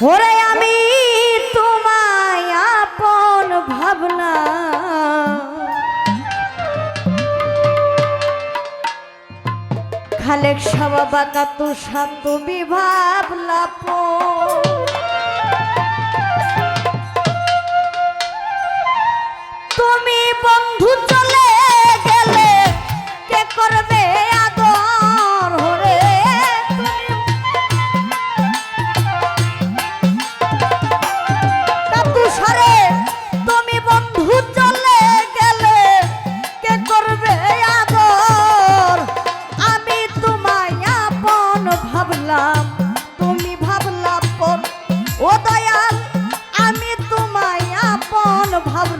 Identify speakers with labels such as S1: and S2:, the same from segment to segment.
S1: ওরে আমি তোমায় আপন ভাবনা। খালেক সবা বাকা তো সাত পো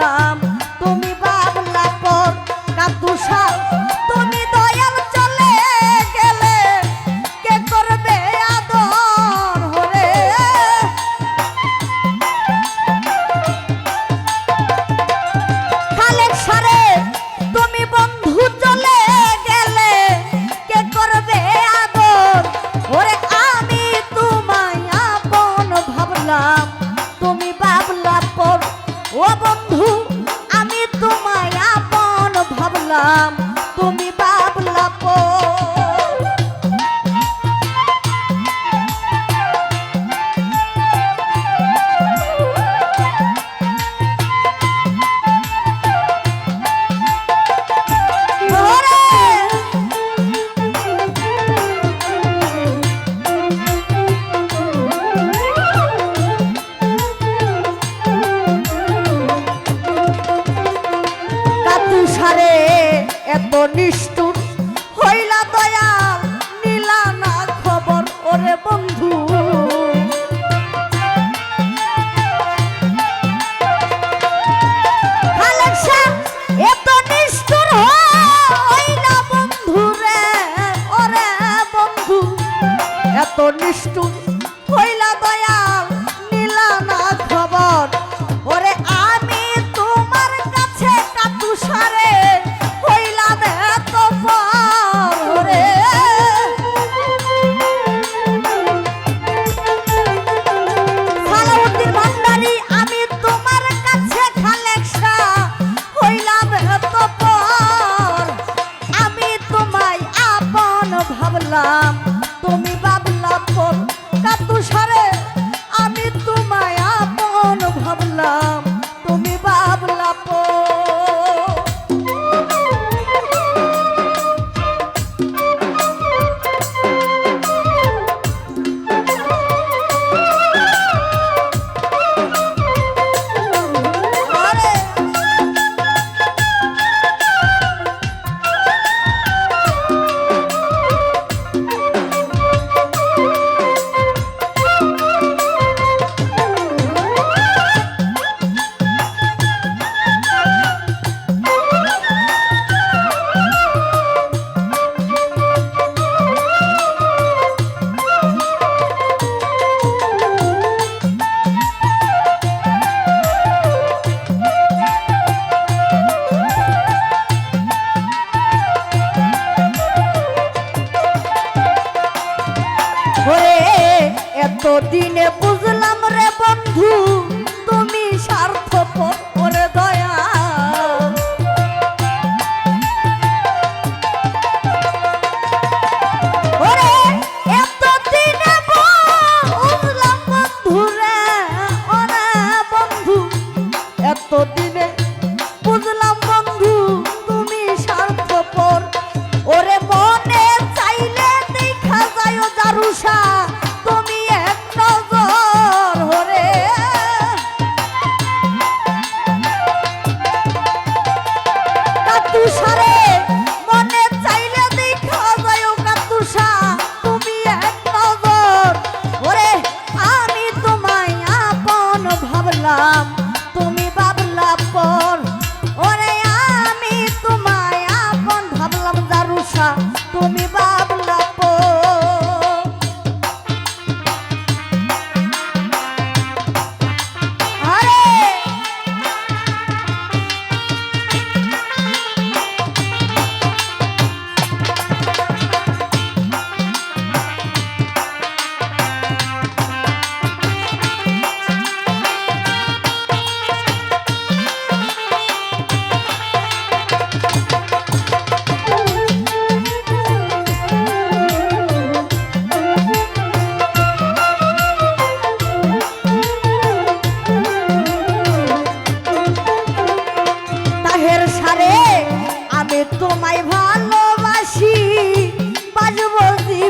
S1: la নাম বনিষ্ঠ তুমি বাবলা ফোন কাতু সারে Todo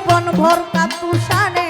S1: জীবন ভর কাতুষানে